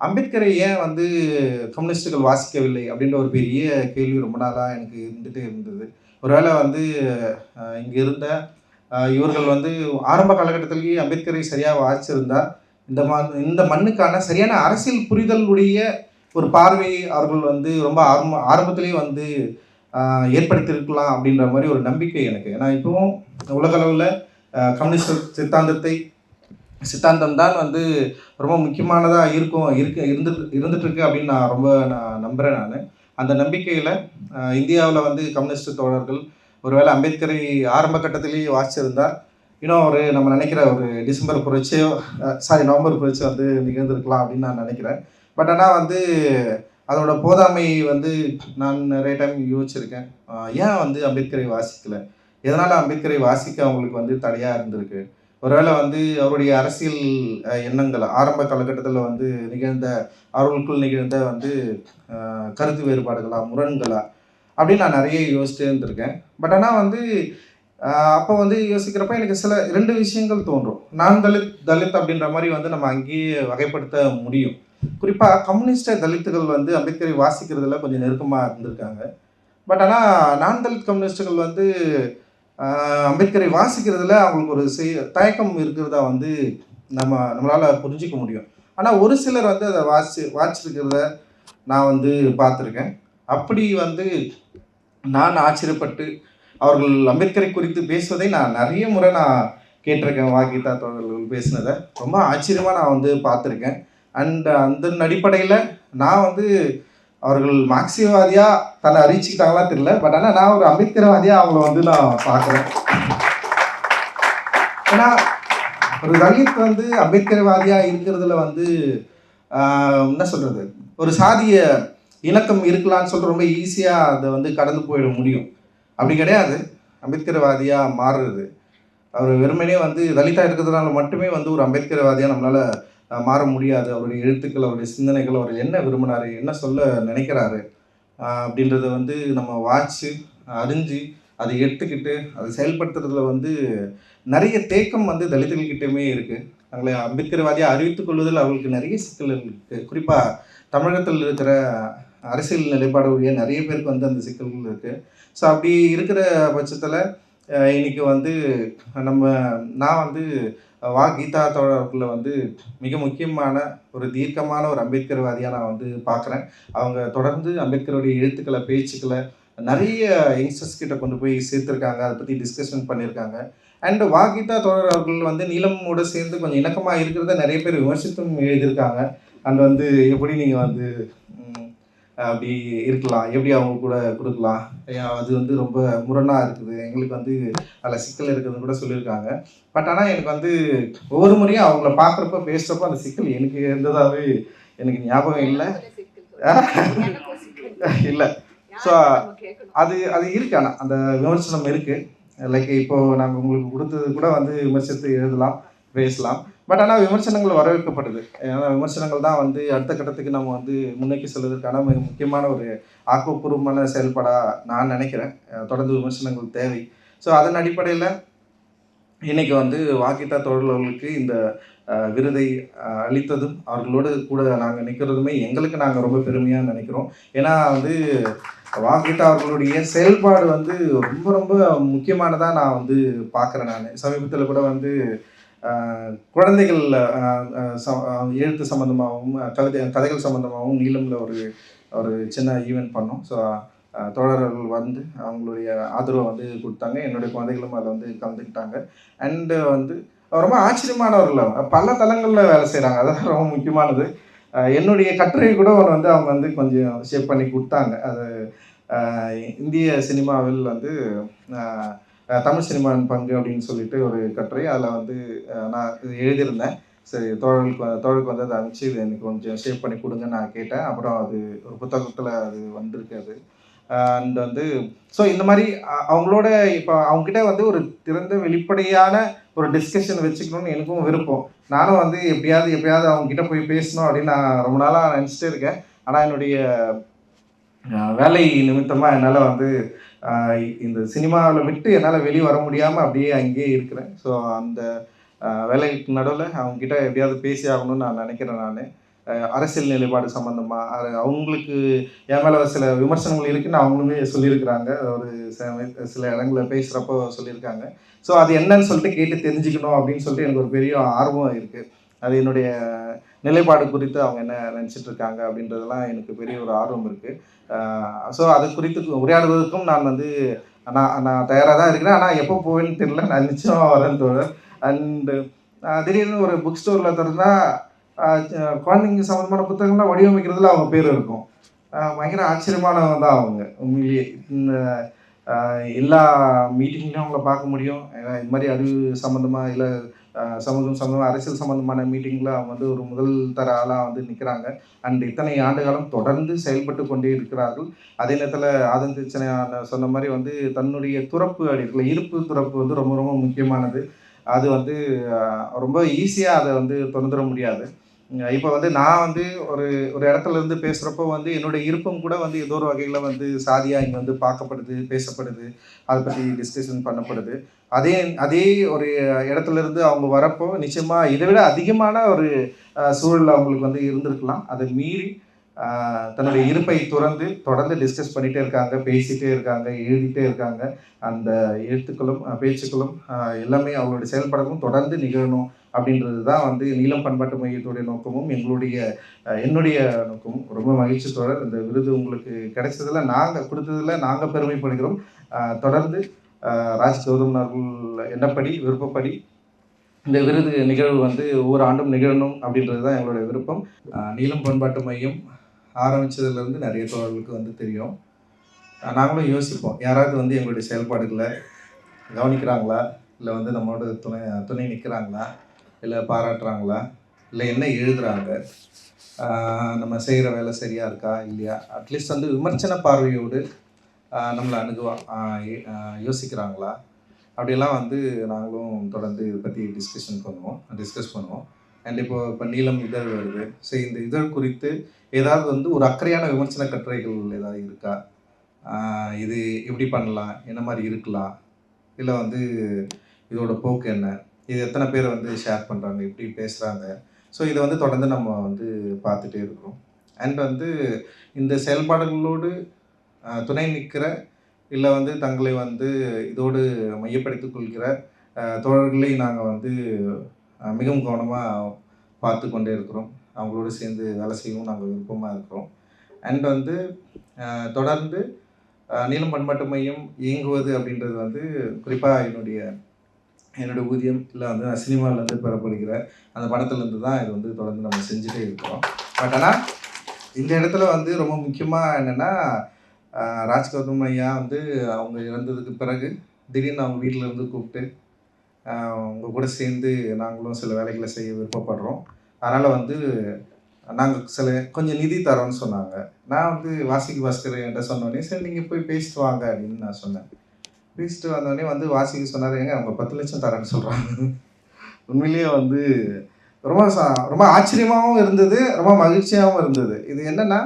அம்பேத்கரை ஏன் வந்து கம்யூனிஸ்டுகள் வாசிக்கவில்லை அப்படின்ற ஒரு பெரிய கேள்வி ரொம்ப நாளாக எனக்கு இருந்துகிட்டே இருந்தது. ஒருவேளை வந்து இங்கே இருந்த இவர்கள் வந்து ஆரம்ப காலகட்டத்திலேயே அம்பேத்கரை சரியாக வாசிச்சிருந்தா இந்த மா இந்த மண்ணுக்கான சரியான அரசியல் புரிதலுடைய ஒரு பார்வை அவர்கள் வந்து ரொம்ப ஆரம்ப ஆரம்பத்திலேயே வந்து ஏற்படுத்தியிருக்கலாம் அப்படின்ற மாதிரி ஒரு நம்பிக்கை எனக்கு. ஏன்னா இப்போவும் உலகளவில் கம்யூனிஸ்ட் சித்தாந்தத்தை சித்தாந்தம் தான் வந்து ரொம்ப முக்கியமானதாக இருக்கும் இருக்கு இருந்து இருந்துட்டுருக்கு அப்படின்னு நான் ரொம்ப நான் நம்புகிறேன் நான். அந்த நம்பிக்கையில் இந்தியாவில் வந்து கம்யூனிஸ்ட் தோழர்கள் ஒருவேளை அம்பேத்கரை ஆரம்ப கட்டத்திலேயே வாசிச்சிருந்தால் இன்னும் ஒரு நம்ம நினைக்கிற ஒரு டிசம்பர் புரட்சியோ சாரி நவம்பர் புரட்சி வந்து நிகழ்ந்திருக்கலாம் அப்படின்னு நான் நினைக்கிறேன். பட் ஆனால் வந்து அதோட போதாமை வந்து நான் நிறைய டைம் யோசிச்சிருக்கேன். ஏன் வந்து அம்பேத்கரை வாசிக்கலை? எதனால் அம்பேத்கரை வாசிக்க அவங்களுக்கு வந்து தடையாக இருந்திருக்கு? ஒருவேளை வந்து அவருடைய அரசியல் எண்ணங்கள் ஆரம்ப காலகட்டத்தில் வந்து நிகழ்ந்த அவர்களுக்குள் நிகழ்ந்த வந்து கருத்து வேறுபாடுகளா முரண்களா அப்படின்னு நான் நிறைய யோசிச்சுட்டு இருந்திருக்கேன். பட் ஆனால் வந்து அப்போ வந்து யோசிக்கிறப்ப எனக்கு சில ரெண்டு விஷயங்கள் தோன்றும். நான் தலித் தலித் அப்படின்ற மாதிரி வந்து நம்ம அங்கேயே வகைப்படுத்த முடியும். குறிப்பாக கம்யூனிஸ்ட தலித்துகள் வந்து அம்பேத்கரை வாசிக்கிறதுல கொஞ்சம் நெருக்கமாக இருந்திருக்காங்க. பட் ஆனால் நான் தலித் கம்யூனிஸ்டுகள் வந்து அம்பேத்கரை வாசிக்கிறதுல அவங்களுக்கு ஒரு தயக்கம் இருக்கிறதா வந்து நம்ம நம்மளால் புரிஞ்சிக்க முடியும். ஆனால் ஒரு சிலர் வந்து அதை வாசி வாசிச்சிருக்கிறத நான் வந்து பார்த்துருக்கேன். அப்படி வந்து நான் ஆச்சரியப்பட்டு அவர்கள் அம்பேத்கரை குறித்து பேசுவதை நான் நிறைய முறை நான் கேட்டிருக்கேன் வாகிதா தோழர்கள் பேசினதை. ரொம்ப ஆச்சரியமாக நான் வந்து பார்த்துருக்கேன். அண்ட் அந்த அடிப்படையில் நான் வந்து அவர்கள் மார்க்சியவாதியா தன்னை அறிவிச்சுக்கிட்டாங்களா தெரியல. பட் ஆனால் நான் ஒரு அம்பேத்கர்வாதியாக அவங்கள வந்து நான் பார்க்குறேன். ஏன்னா ஒரு தலித் வந்து அம்பேத்கர்வாதியாக இருக்கிறதுல வந்து என்ன சொல்கிறது ஒரு சாதிய இணக்கம் இருக்கலாம்னு சொல்லிட்டு ரொம்ப ஈஸியாக அதை வந்து கடந்து போயிட முடியும். அப்படி கிடையாது. அம்பேத்கர்வாதியாக மாறுறது. அவர் வெறுமனே வந்து தலிதா இருக்கிறதுனால மட்டுமே வந்து ஒரு அம்பேத்கர்வாதியாக நம்மளால் மாற முடியாது. அவருடைய எழுத்துக்கள் அவருடைய சிந்தனைகள் அவர் என்ன விரும்பினார் என்ன சொல்ல நினைக்கிறாரு அப்படின்றத வந்து நம்ம வாட்சு அறிஞ்சு அதை எடுத்துக்கிட்டு அதை செயல்படுத்துறதுல வந்து நிறைய தேக்கம் வந்து தலித்துகள்கிட்டயுமே இருக்குது தங்களை அம்பேத்கர்வாதியாக அறிவித்துக் கொள்வதில் அவர்களுக்கு நிறைய சிக்கல்கள் இருக்குது குறிப்பாக தமிழகத்தில் இருக்கிற அரசியல் நிலைப்பாடு நிறைய பேருக்கு வந்து அந்த சிக்கல்கள் இருக்குது ஸோ அப்படி இருக்கிற பட்சத்தில் இன்றைக்கி வந்து நம்ம நான் வந்து வா கீதா தோழர்களை வந்து மிக முக்கியமான ஒரு தீர்க்கமான ஒரு அம்பேத்கர்வாதியாக நான் வந்து பார்க்குறேன் அவங்க தொடர்ந்து அம்பேத்கருடைய எழுத்துக்களை பேச்சுக்களை நிறைய யங்ஸ்டர்ஸ் கிட்ட கொண்டு போய் சேர்த்துருக்காங்க. அதை பற்றி டிஸ்கஷன் பண்ணியிருக்காங்க. அண்ட் வாகிதா தோழர் அவர்கள் வந்து நீளமோடு சேர்ந்து கொஞ்சம் இணக்கமாக இருக்கிறத நிறைய பேர் விமர்சித்தும் எழுதியிருக்காங்க. அண்ட் வந்து எப்படி நீங்கள் வந்து அப்படி இருக்கலாம். எப்படி அவங்க கூட கொடுக்கலாம். ஏன் அது வந்து ரொம்ப முரணாக இருக்குது. எங்களுக்கு வந்து அதில் சிக்கல் இருக்குதுன்னு கூட சொல்லியிருக்காங்க. பட் ஆனால் எனக்கு வந்து ஒவ்வொரு முறையும் அவங்கள பார்க்குறப்ப பேசுகிறப்ப அந்த சிக்கல் எனக்கு இருந்ததாகவே எனக்கு ஞாபகம் இல்லை. இல்லை. ஸோ அது அது இருக்கு ஆனால் அந்த விமர்சனம் இருக்குது லைக் இப்போ நாங்கள் உங்களுக்கு கொடுத்தது கூட வந்து விமர்சித்து எழுதலாம் பேசலாம். பட் ஆனால் விமர்சனங்கள் வரவேற்கப்படுது. ஏன்னா விமர்சனங்கள் தான் வந்து அடுத்த கட்டத்துக்கு நம்ம வந்து முன்னோக்கி செல்வதற்கான மிக முக்கியமான ஒரு ஆக்கப்பூர்வமான செயல்பாடாக நான் நினைக்கிறேன். தொடர்ந்து விமர்சனங்கள் தேவை. ஸோ அதன் அடிப்படையில் இன்றைக்கி வந்து வாக்கித்தா தொழிலாளர்களுக்கு இந்த விருதை அளித்ததும் அவர்களோடு கூட நாங்கள் நிற்கிறதுமே எங்களுக்கு நாங்கள் ரொம்ப பெருமையாக நினைக்கிறோம். ஏன்னா வந்து வாக்கிட்டா அவர்களுடைய செயல்பாடு வந்து ரொம்ப ரொம்ப முக்கியமானதாக நான் வந்து பார்க்குறேன் நான். சமீபத்தில் கூட வந்து குழந்தைகள் ச- எழுத்து சம்மந்தமாகவும் கவிதை கதைகள் சம்மந்தமாகவும் நீளமில் ஒரு ஒரு சின்ன ஈவெண்ட் பண்ணோம். ஸோ தோழர்கள் வந்து அவங்களுடைய ஆதரவை வந்து கொடுத்தாங்க. என்னுடைய குழந்தைகளும் அதை வந்து கலந்துக்கிட்டாங்க. அண்டு வந்து ரொம்ப ஆச்சரியமானவர்கள் பல தளங்களில் வேலை செய்கிறாங்க அதான் ரொம்ப முக்கியமானது. என்னுடைய கட்டுரை கூட ஒன்று வந்து அவங்க வந்து கொஞ்சம் ஷேப் பண்ணி கொடுத்தாங்க. அது இந்திய சினிமாவில் வந்து தமிழ் சினிமாவின் பங்கு அப்படின்னு சொல்லிட்டு ஒரு கட்டுரை. அதில் வந்து நான் எழுதியிருந்தேன். சரி தோழர்களுக்கு தோழருக்கு வந்து அதை அனுப்பிச்சு இது எனக்கு கொஞ்சம் சேவ் பண்ணி கொடுங்க நான் கேட்டேன். அப்புறம் அது ஒரு புத்தகத்தில் அது வந்திருக்கு அது. அண்ட் வந்து ஸோ இந்த மாதிரி அவங்களோட இப்போ அவங்ககிட்ட வந்து ஒரு திறந்த வெளிப்படையான ஒரு டிஸ்கஷன் வச்சுக்கணும்னு எனக்கும் விருப்பம். நானும் வந்து எப்படியாவது எப்படியாவது அவங்ககிட்ட போய் பேசணும் அப்படின்னு நான் ரொம்ப நாளாக நினச்சிட்டே இருக்கேன். ஆனால் என்னுடைய வேலை நிமித்தமாக என்னால் வந்து இந்த சினிமாவில் விட்டு என்னால் வெளியே வர முடியாமல் அப்படியே அங்கேயே இருக்கிறேன். ஸோ அந்த வேலைக்கு நடுவில் அவங்ககிட்ட எப்படியாவது பேசி ஆகணும்னு நான் நினைக்கிறேன் நான். அரசியல் நிலைப்பாடு சம்மந்தமாக அவங்களுக்கு என் மேலே சில விமர்சனங்கள் இருக்குன்னு அவங்களுமே சொல்லியிருக்கிறாங்க. ஒரு சில- சில இடங்களில் பேசுகிறப்போ சொல்லியிருக்காங்க. ஸோ அது என்னன்னு சொல்லிட்டு கேட்டு தெரிஞ்சுக்கணும் அப்படின்னு சொல்லிட்டு எனக்கு ஒரு பெரிய ஆர்வம் இருக்குது அது என்னுடைய நிலைப்பாடு குறித்து அவங்க என்ன நினச்சிட்டு இருக்காங்க அப்படின்றதெல்லாம் எனக்கு பெரிய ஒரு ஆர்வம் இருக்குது ஸோ அது குறித்து உரையாடுவதற்கும் நான் வந்து நான் நான் தயாராக தான் இருக்கிறேன். ஆனால் எப்போ போவேன்னு தெரியல. நான் நிச்சயமாக வரேன் தோழர். அண்டு திடீர்னு ஒரு புக் ஸ்டோரில் திறந்தா குழந்தைங்க சம்மந்தமான புத்தகங்கள்லாம் வடிவமைக்கிறதுல அவங்க பேர் இருக்கும். பயங்கர ஆச்சரியமானவங்க தான் அவங்க. உண்மையிலேயே. இந்த எல்லா மீட்டிங்லையும் அவங்கள பார்க்க முடியும். ஏன்னா இது மாதிரி அறிவு சம்மந்தமாக இல்லை சமூகம் சம்மந்தமாக அரசியல் சம்மந்தமான மீட்டிங்கில் அவங்க வந்து ஒரு முதல் தர ஆளாக வந்து நிற்கிறாங்க அண்ட் இத்தனை ஆண்டு காலம் தொடர்ந்து செயல்பட்டு கொண்டே இருக்கிறார்கள். அதே நேரத்தில் ஆதன் திருச்சனை சொன்ன மாதிரி வந்து தன்னுடைய துறப்பு அப்படி இருப்பு துறப்பு வந்து ரொம்ப ரொம்ப முக்கியமானது. அது வந்து ரொம்ப ஈஸியாக அதை வந்து தொடர்ந்துட முடியாது. இப்போ வந்து நான் வந்து ஒரு ஒரு இடத்துல இருந்து பேசுகிறப்போ வந்து என்னுடைய இருப்பும் கூட வந்து ஏதோ ஒரு வகையில் வந்து சாதியாக இங்கே வந்து பார்க்கப்படுது பேசப்படுது அதை பற்றி டிஸ்கஷன் பண்ணப்படுது. அதே அதே ஒரு இடத்துல இருந்து அவங்க வரப்போ நிச்சயமாக இதை விட அதிகமான ஒரு சூழல் அவங்களுக்கு வந்து இருந்திருக்கலாம். அதை மீறி தன்னுடைய இருப்பை துறந்து தொடர்ந்து டிஸ்கஸ் பண்ணிகிட்டே இருக்காங்க பேசிகிட்டே இருக்காங்க எழுதிட்டே இருக்காங்க. அந்த எழுத்துக்களும் பேச்சுக்களும் எல்லாமே அவங்களுடைய செயல்பாடுகளும் தொடர்ந்து நிகழணும். அப்படின்றது தான் வந்து நீளம் பண்பாட்டு மையத்துடைய நோக்கமும் எங்களுடைய என்னுடைய நோக்கமும். ரொம்ப மகிழ்ச்சி தொடர் இந்த விருது உங்களுக்கு கிடைச்சதில் நாங்கள் கொடுத்ததில் நாங்கள் பெருமைப்படுகிறோம் தொடர்ந்து ராஜ் கௌதம் அவர்கள் என்னப்படி விருப்பப்படி இந்த விருது நிகழ்வு வந்து ஒவ்வொரு ஆண்டும் நிகழணும் அப்படின்றது தான் எங்களுடைய விருப்பம். நீளம் பண்பாட்டு மையம் ஆரம்பித்ததுலேருந்து நிறைய தோழர்களுக்கு வந்து தெரியும். நாங்களும் யோசிப்போம். யாராவது வந்து எங்களுடைய செயல்பாடுகளை கவனிக்கிறாங்களா? இல்லை வந்து நம்மளோட துணை துணை நிற்கிறாங்களா? இல்லை பாராட்டுறாங்களா? இல்லை என்ன எழுதுறாங்க? நம்ம செய்கிற வேலை சரியாக இருக்கா? இல்லையா? அட்லீஸ்ட் வந்து விமர்சன பார்வையோடு நம்மளை அணுகுவா யோசிக்கிறாங்களா? அப்படியெல்லாம் வந்து நாங்களும் தொடர்ந்து இதை பற்றி டிஸ்கஷன் பண்ணுவோம் டிஸ்கஸ் பண்ணுவோம். அண்ட் இப்போ இப்போ நீலம் இதழ் வருது. ஸோ இந்த இதழ் குறித்து ஏதாவது வந்து ஒரு அக்கறையான விமர்சன கட்டுரைகள் ஏதாவது இருக்கா? இது எப்படி பண்ணலாம்? என்ன மாதிரி இருக்கலாம்? இல்லை வந்து இதோட போக்கு என்ன? இது எத்தனை பேர் வந்து ஷேர் பண்ணுறாங்க எப்படி பேசுகிறாங்க ஸோ இதை வந்து தொடர்ந்து நம்ம வந்து பார்த்துட்டே இருக்கிறோம். அண்ட் வந்து இந்த செயல்பாடுகளோடு துணை நிற்கிற இல்லை வந்து தங்களை வந்து இதோடு மையப்படுத்திக் கொள்கிற தோழர்களை நாங்கள் வந்து மிகவும் கவனமாக பார்த்து கொண்டே இருக்கிறோம். அவங்களோட சேர்ந்து வேலை செய்யவும் நாங்கள் விருப்பமாக இருக்கிறோம். அண்ட் வந்து தொடர்ந்து நீளம் பண்பாட்டு மையம் இயங்குவது அப்படின்றது வந்து குறிப்பாக என்னுடைய என்னோட ஊதியம் இல்லை வந்து நான் சினிமாவிலேருந்து பெறப்படுகிற அந்த படத்துலேருந்து தான் இது வந்து தொடர்ந்து நம்ம செஞ்சுட்டே இருக்கிறோம். பட் ஆனால் இந்த இடத்துல வந்து ரொம்ப முக்கியமாக என்னென்னா ராஜ்கௌதம் ஐயா வந்து அவங்க இறந்ததுக்கு பிறகு திடீர்னு அவங்க வீட்டில் இருந்து கூப்பிட்டு உங்கள் அவங்க கூட சேர்ந்து நாங்களும் சில வேலைகளை செய்ய விருப்பப்படுறோம். அதனால் வந்து நாங்கள் சில கொஞ்சம் நிதி தரோன்னு சொன்னாங்க. நான் வந்து வாசிக்கு பாஸ்கர் என்கிட்ட சொன்னோடனே சரி நீங்கள் போய் பேசிட்டு வாங்க அப்படின்னு நான் சொன்னேன். பேசிட்டு வந்தோடனே வந்து வாசிக்க சொன்னார். எங்க அவங்க பத்து லட்சம் தரேன்னு சொல்கிறாங்க உண்மையிலேயே வந்து ரொம்ப சா ரொம்ப ஆச்சரியமாகவும் இருந்தது ரொம்ப மகிழ்ச்சியாகவும் இருந்தது. இது என்னென்னா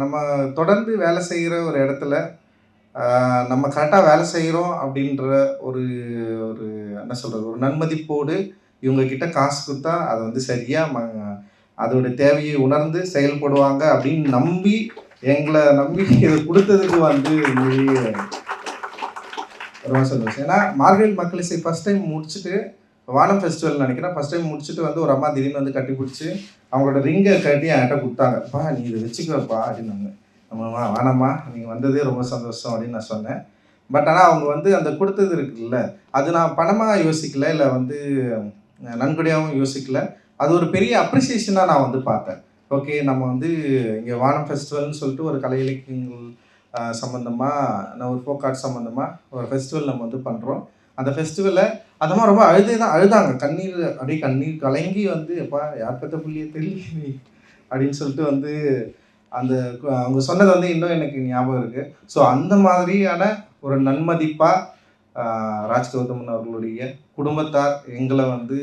நம்ம தொடர்ந்து வேலை செய்கிற ஒரு இடத்துல நம்ம கரெக்டாக வேலை செய்கிறோம் அப்படின்ற ஒரு ஒரு என்ன சொல்கிறது ஒரு நன்மதிப்போடு இவங்கக்கிட்ட காசு கொடுத்தா அதை வந்து சரியாக ம அதோட தேவையை உணர்ந்து செயல்படுவாங்க அப்படின்னு நம்பி எங்களை நம்பி இதை கொடுத்ததுக்கு வந்து உண்மையிலேயே ரொம்ப சந்தோஷம் ஏன்னா மார்கழி மக்கள் இசை ஃபஸ்ட் டைம் முடிச்சுட்டு வானம் ஃபெஸ்டிவல் நினைக்கிறேன். ஃபஸ்ட் டைம் முடிச்சுட்டு வந்து ஒரு அம்மா திடீர்னு வந்து கட்டி பிடிச்சி அவங்களோட ரிங்கை கட்டி என்கிட்ட கொடுத்தாங்கப்பா நீ இதை வச்சுக்கப்பா அப்படின்னாங்க நம்ம வேணாம்மா நீங்கள் வந்ததே ரொம்ப சந்தோஷம் அப்படின்னு நான் சொன்னேன். பட் ஆனால் அவங்க வந்து அந்த கொடுத்தது இருக்குல்ல அது நான் பணமாக யோசிக்கல இல்லை வந்து நன்கொடையாகவும் யோசிக்கல. அது ஒரு பெரிய அப்ரிசியேஷனாக நான் வந்து பார்த்தேன். ஓகே நம்ம வந்து இங்கே வானம் ஃபெஸ்டிவல்னு சொல்லிட்டு ஒரு கலை இலக்கியங்கள் சம்மந்தமாக நான் ஒரு ஃபோக் ஆர்ட் சம்மந்தமாக ஒரு ஃபெஸ்டிவல் நம்ம வந்து பண்ணுறோம் அந்த ஃபெஸ்டிவலில் அதெல்லாம் ரொம்ப அழுதே தான் அழுதாங்க. கண்ணீர் அப்படியே கண்ணீர் கலங்கி வந்து எப்பா யார் பெற்ற புள்ளியே தெரியல அப்படின்னு சொல்லிட்டு வந்து அந்த அவங்க சொன்னது வந்து இன்னும் எனக்கு ஞாபகம் இருக்குது ஸோ அந்த மாதிரியான ஒரு நன்மதிப்பாக ராஜ் கௌதமன் அவர்களுடைய குடும்பத்தார் எங்களை வந்து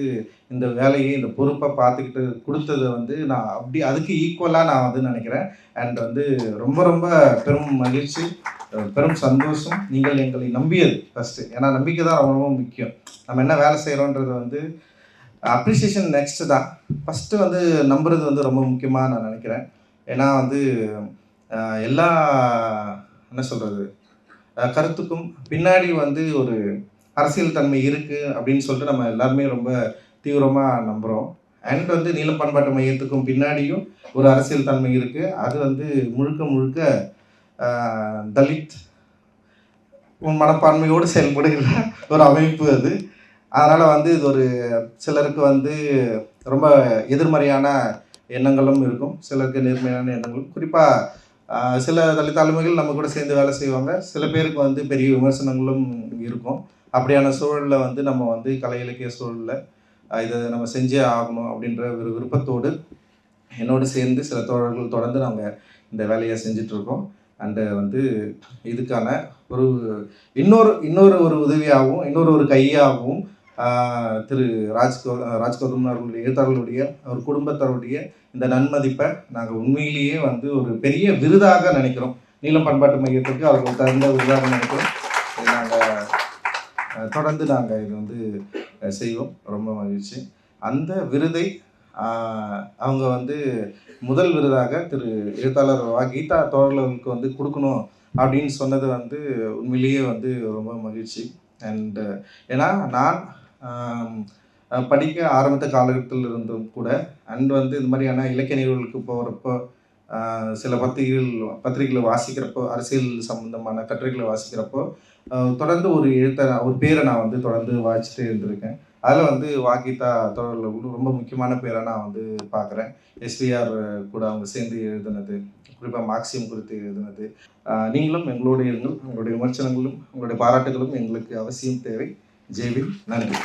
இந்த வேலையை இந்த பொறுப்பை பார்த்துக்கிட்டு கொடுத்ததை வந்து நான் அப்படி அதுக்கு ஈக்குவலாக நான் வந்து நினைக்கிறேன். அண்ட் வந்து ரொம்ப ரொம்ப பெரும் மகிழ்ச்சி பெரும் சந்தோஷம். நீங்கள் எங்களை நம்பியது ஃபஸ்ட்டு ஏன்னா நம்பிக்கை தான் ரொம்ப ரொம்ப முக்கியம். நம்ம என்ன வேலை செய்கிறோன்றது வந்து அப்ரிசியேஷன் நெக்ஸ்ட்டு தான். ஃபஸ்ட்டு வந்து நம்புறது வந்து ரொம்ப முக்கியமாக நான் நினைக்கிறேன். ஏன்னா வந்து எல்லா என்ன சொல்கிறது கருத்துக்கும் பின்னாடி வந்து ஒரு அரசியல் தன்மை இருக்குது அப்படின்னு சொல்லிட்டு நம்ம எல்லாருமே ரொம்ப தீவிரமாக நம்புகிறோம் அண்ட் வந்து நீலம் பண்பாட்டு மையத்துக்கும் பின்னாடியும் ஒரு அரசியல் தன்மை இருக்குது அது வந்து முழுக்க முழுக்க தலித் மனப்பான்மையோடு செயல்படுகிற ஒரு அமைப்பு அது. அதனால் வந்து இது ஒரு சிலருக்கு வந்து ரொம்ப எதிர்மறையான எண்ணங்களும் இருக்கும். சிலருக்கு நேர்மையான எண்ணங்களும். குறிப்பாக சில தலித் தலைமைகள் நம்ம கூட சேர்ந்து வேலை செய்வாங்க. சில பேருக்கு வந்து பெரிய விமர்சனங்களும் இருக்கும். அப்படியான சூழலில் வந்து நம்ம வந்து கலை இலக்கிய சூழலில் இதை நம்ம செஞ்சே ஆகணும் அப்படின்ற ஒரு விருப்பத்தோடு என்னோடு சேர்ந்து சில தோழர்கள் தொடர்ந்து நாங்கள் இந்த வேலையை செஞ்சிட்ருக்கோம். அண்டு வந்து இதுக்கான ஒரு இன்னொரு இன்னொரு ஒரு உதவியாகவும் இன்னொரு ஒரு கையாகவும் திரு ராஜ்கோ ராஜ்கௌதம் அவர்களுடைய எழுத்தாளர்களுடைய அவர் குடும்பத்தாருடைய இந்த நன்மதிப்பை நாங்கள் உண்மையிலேயே வந்து ஒரு பெரிய விருதாக நினைக்கிறோம். நீளம் பண்பாட்டு மையத்துக்கு அவர்கள் தகுந்த விருதாக நினைக்கிறோம். நாங்கள் தொடர்ந்து நாங்கள் இது வந்து செய்வோம். ரொம்ப மகிழ்ச்சி. அந்த விருதை அவங்க வந்து முதல் விருதாக திரு எழுத்தாளர் வா கீதா தோழர்களுக்கு வந்து கொடுக்கணும் அப்படின்னு சொன்னது வந்து உண்மையிலேயே வந்து ரொம்ப மகிழ்ச்சி. அண்டு ஏன்னா நான் படிக்க ஆரம்பித்த காலகட்டத்தில் இருந்தும் கூட அண்ட் வந்து இது மாதிரியான இலக்கிய நிகழ்வுகளுக்கு போகிறப்போ சில பத்திரிகைகள் பத்திரிகைகளை வாசிக்கிறப்போ அரசியல் சம்பந்தமான கட்டுரைகளை வாசிக்கிறப்போ தொடர்ந்து ஒரு எழுத்த ஒரு பேரை நான் வந்து தொடர்ந்து வாசிச்சுட்டே இருந்திருக்கேன். அதில் வந்து வாகிதா தொடரில் ரொம்ப முக்கியமான பேரை நான் வந்து பார்க்குறேன். எஸ்விஆர் கூட அவங்க சேர்ந்து எழுதுனது குறிப்பாக மார்க்சியம் குறித்து எழுதுனது. நீங்களும் எங்களோட இருங்கள். உங்களுடைய விமர்சனங்களும் உங்களுடைய பாராட்டுகளும் எங்களுக்கு அவசியம் தேவை. ஜெய்வின் நன்றி.